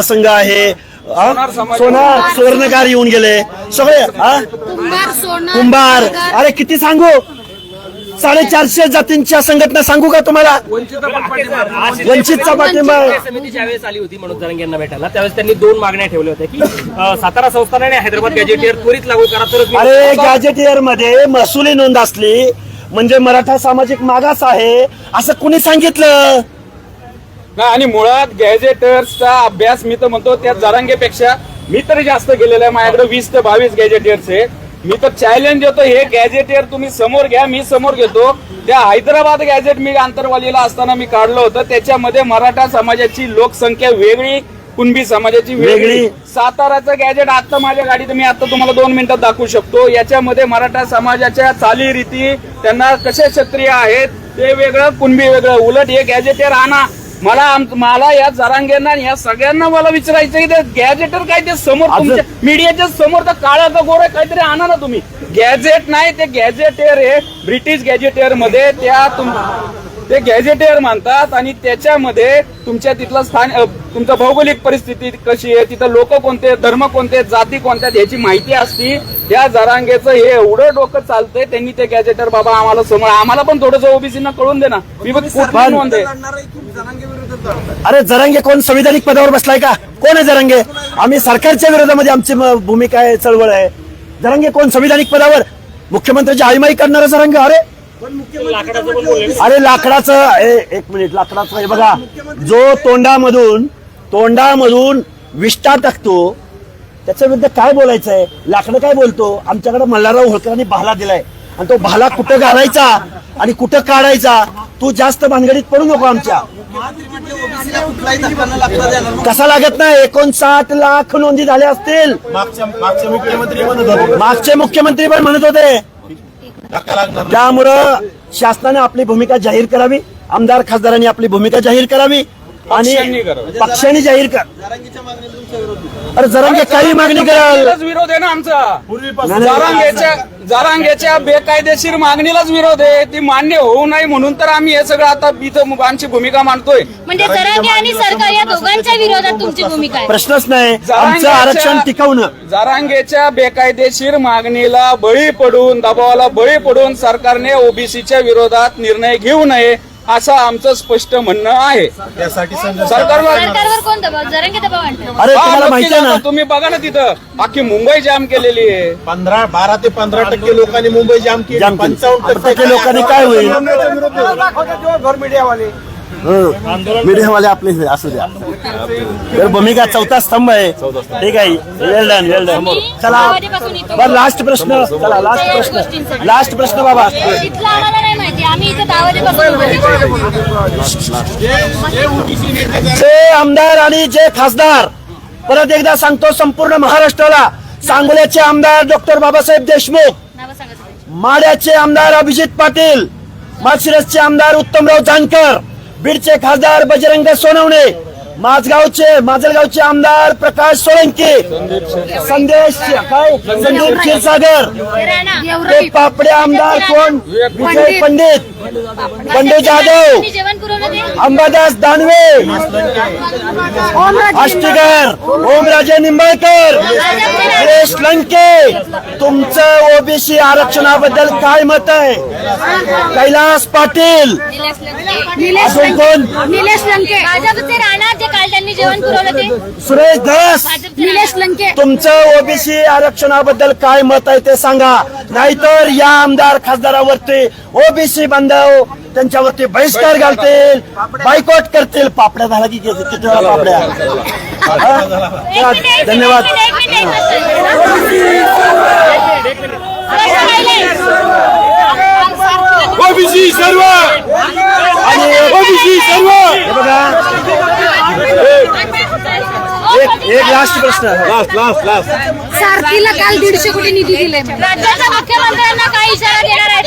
महासंघ आहे? सोनार सुवर्णकार येऊन गेले. सगळे हा? कुंभार सोना कुंभार. अरे किती सांगू? साडेचारशे जातींच्या संघटना सांगू का तुम्हाला? वंचितचा पाठिंबा आहे. समिती ज्यावेळेस आली होती मनोज जरांगे यांना भेटायला त्यावेळेस त्यांनी दोन मागण्या ठेवल्या होत्या की सातारा संस्थानाने हैदराबाद गॅजेटियर त्वरित लागू करा तरच मी- अरे गॅजेटियरमध्ये महसुली नोंद असली म्हणजे मराठा सामाजिक मागास आहे असं कुणी सांगितलं? नाही आणि मुळात गॅजेटर्सचा अभ्यास मी तर म्हणतो त्या जरांगेपेक्षा मी तरी जास्त गेलेला आहे. माझ्याकडे वीस ते बावीस गॅजेटियर्स आहे. मी तर चॅलेंज देतो हे गॅजेटियर तुम्ही समोर घ्या मी समोर घेतो. त्या हैदराबाद गॅजेट मी आंतरवालीला असताना मी काढलं होतं. त्याच्यामध्ये मराठा समाजाची लोकसंख्या वेगळी कुणबी समाजाची वेगळी. साताराचं गॅजेट आता माझ्या गाडीत मी आता तुम्हाला दोन मिनिटात दाखवू शकतो. याच्यामध्ये मराठा समाजाच्या चालीरीती त्यांना कसे क्षत्रिय आहेत ते वेगळं कुणबी वेगळं. उलट हे गॅजेटेर आणा. मला आम- मला या जरांगेंना आणि या सगळ्यांना मला विचारायचं की ते गॅजेटर काय ते समोर तुमच्या मीडियाच्या समोर तर काळा का गोरा काहीतरी आणा ना तुम्ही. गॅजेट नाही ते गॅजेटेर हे ब्रिटिश गॅजेटेरमध्ये त्या तुम ते गॅजेटेर मानतात आणि त्याच्यामध्ये तुमच्या तिथलं स्थान अ, तुमचं भौगोलिक परिस्थिती कशी आहे तिथं लोक कोणते धर्म कोणते जाती कोणत्या आहेत याची माहिती असती. या जरांगेचं हे एवढं डोकं चालतंय त्यांनी ते गॅजेटर बाबा आम्हाला समोर आम्हाला पण थोडंसं ओबीसीना कळून दे ना. मी पण कुठली नोंद आहे. अरे जरांगे कोण संविधानिक पदावर बसलाय का? कोण आहे जरांगे? आम्ही सरकारच्या विरोधामध्ये आमची भूमिका आहे चळवळ आहे. जरांगे कोण संविधानिक पदावर? मुख्यमंत्र्याची आईमाई करणारा जरांगे अरे? अरे लाकडाचं एक मिनिट लाकडाचं हे बघा. जो तोंडामधून तोंडामधून विष्ठा टाकतो त्याच्या विरुद्ध काय बोलायचंय? लाकडं काय बोलतो? आमच्याकडे मल्हारराव होळकरांनी भाला दिलाय. आणि तो भाला कुठं घालायचा? आणि कुठं काढायचा? तू जास्त भानगडीत पडू नको आमच्या. कसा लागत नाही? एकोणसाठ लाख नोंदी झाल्या असतील. मागचे मुख्यमंत्री म्हणत होते. मागचे मुख्यमंत्री पण म्हणत होते. त्यामुळं शासनाने आपली भूमिका जाहीर करावी आमदार खासदारांनी आपली भूमिका जाहीर करावी आणि पक्षांनी. पक्षांनी जाहीर कर अरे जरांगे काही मागणी कराल. विरोध आहे ना आमचा. पूर्वीपासून जरांगेच्या जरांगेच्या बेकायदेशीर मागणीलाच विरोध आहे. ती मान्य होऊ नये म्हणून तर आम्ही हे सगळं आता इथं आमची भूमिका मांडतोय. म्हणजे जरांगे आणि सरकार या दोघांच्या विरोधात तुमची भूमिका आहे. प्रश्नच नाही. आमचं आरक्षण टिकवणं. जरांगेच्या बेकायदेशीर मागणीला बळी पडून दबावाला बळी पडून सरकारने ओबीसीच्या विरोधात निर्णय घेऊ नये. असं आमचं स्पष्ट म्हणणं आहे. त्यासाठी सरकारवर कोण दबाव? जरांगे दबाव आणतात. अरे हा, तुम्हाला नक्की माहिती आहे ना? जातो. तुम्ही बघा ना तिथं. अख्खी मुंबई जाम केलेली आहे. पंधरा बारा ते पंधरा टक्के लोकांनी मुंबई जाम केली. जाम केली. पंचावन्न टक्के लोकांनी काय होईल? मीडियावाले आपले हे असू द्या. तर भूमिका चौथा स्तंभ आहे. ठीक आहे. वेल डन वेल डन चला. बर लास्ट प्रश्न. चला लास्ट प्रश्न. लास्ट प्रश्न बाबा. जे आमदार आणि जे खासदार परत एकदा सांगतो संपूर्ण महाराष्ट्राला. सांगोल्याचे आमदार डॉक्टर बाबासाहेब देशमुख. माड्याचे आमदार अभिजित पाटील माळशिरसचे आमदार उत्तमराव जानकर बीडचे खासदार बजरंग सोनवणे माझगावचे माजलगावचे आमदार प्रकाश सोळंके. संदेश काय संदीप क्षीरसागर. ते पापडे आमदार कोण? विजय पंडित. पंडित. जाधव. अंबादास दानवे. आष्टीकर. ओमराजे निंबाळकर. सुरेश लंके. तुमचं ओबीसी आरक्षणाबद्दल काय मत आहे? कैलास पाटील. निलेश अजून कोण? निलेश लंके भाजपचे राणा जे काल त्यांनी जेवण पुरवलं ते? सुरेश धस भाजपचे निलेश लंके. तुमचं ओबीसी आरक्षणाबद्दल काय मत आहे ते सांगा. नाहीतर या आमदार खासदारावरती ओबीसी बांधव त्यांच्यावरती बहिष्कार घालतील बायकॉट करतील. पापड्या झाला की किती किती वेळा पापड्या? हा? धन्यवाद. ओबीसी सर्व आणि ओबीसी सर्व हे बघा एक एक लास्ट प्रश्न. लास्ट लास्ट लास्ट सारथीला काल दीडशे कोटी निधी दिले. राज्याच्या मुख्यमंत्र्यांना काय इशारा देणार आहेत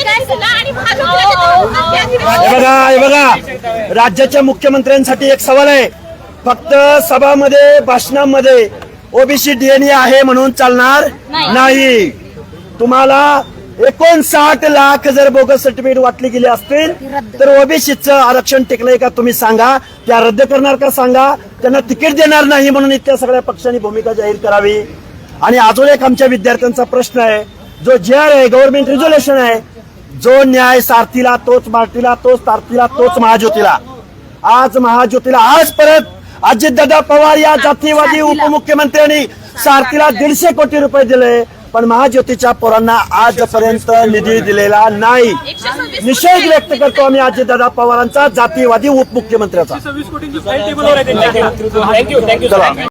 हे बघा हे बघा. राज्याच्या मुख्यमंत्र्यांसाठी एक सवाल आहे. फक्त सभामध्ये भाषणामध्ये ओबीसी डीएनए आहे म्हणून चालणार नाही. नाही. तुम्हाला एकोणसाठ लाख जर बोगस सर्टिफिकेट वाटली गेली असतील तर ओबीसीचं आरक्षण टिकलंय का? तुम्ही सांगा. त्या रद्द करणार का सांगा? त्यांना तिकीट देणार नाही म्हणून इथल्या सगळ्या पक्षांनी भूमिका जाहीर करावी. आणि अजून एक आमच्या विद्यार्थ्यांचा प्रश्न आहे. जो जे आर आहे गव्हर्नमेंट रिझोल्युशन आहे जो न्याय सारथीला तोच मारतीला तोच तारतीला तोच महाज्योतीला. आज महाज्योतीला आज परत अजितदादा पवार या जातीवादी उपमुख्यमंत्र्यांनी सारथीला दीडशे कोटी रुपये दिले. पण महाज्योतीच्या पोरांना आजपर्यंत निधी दिलेला नाही. निषेध व्यक्त करतो आम्ही अजितदादा पवारांचा जातीवादी उपमुख्यमंत्र्याचा. थँक्यू थँक्यू चला.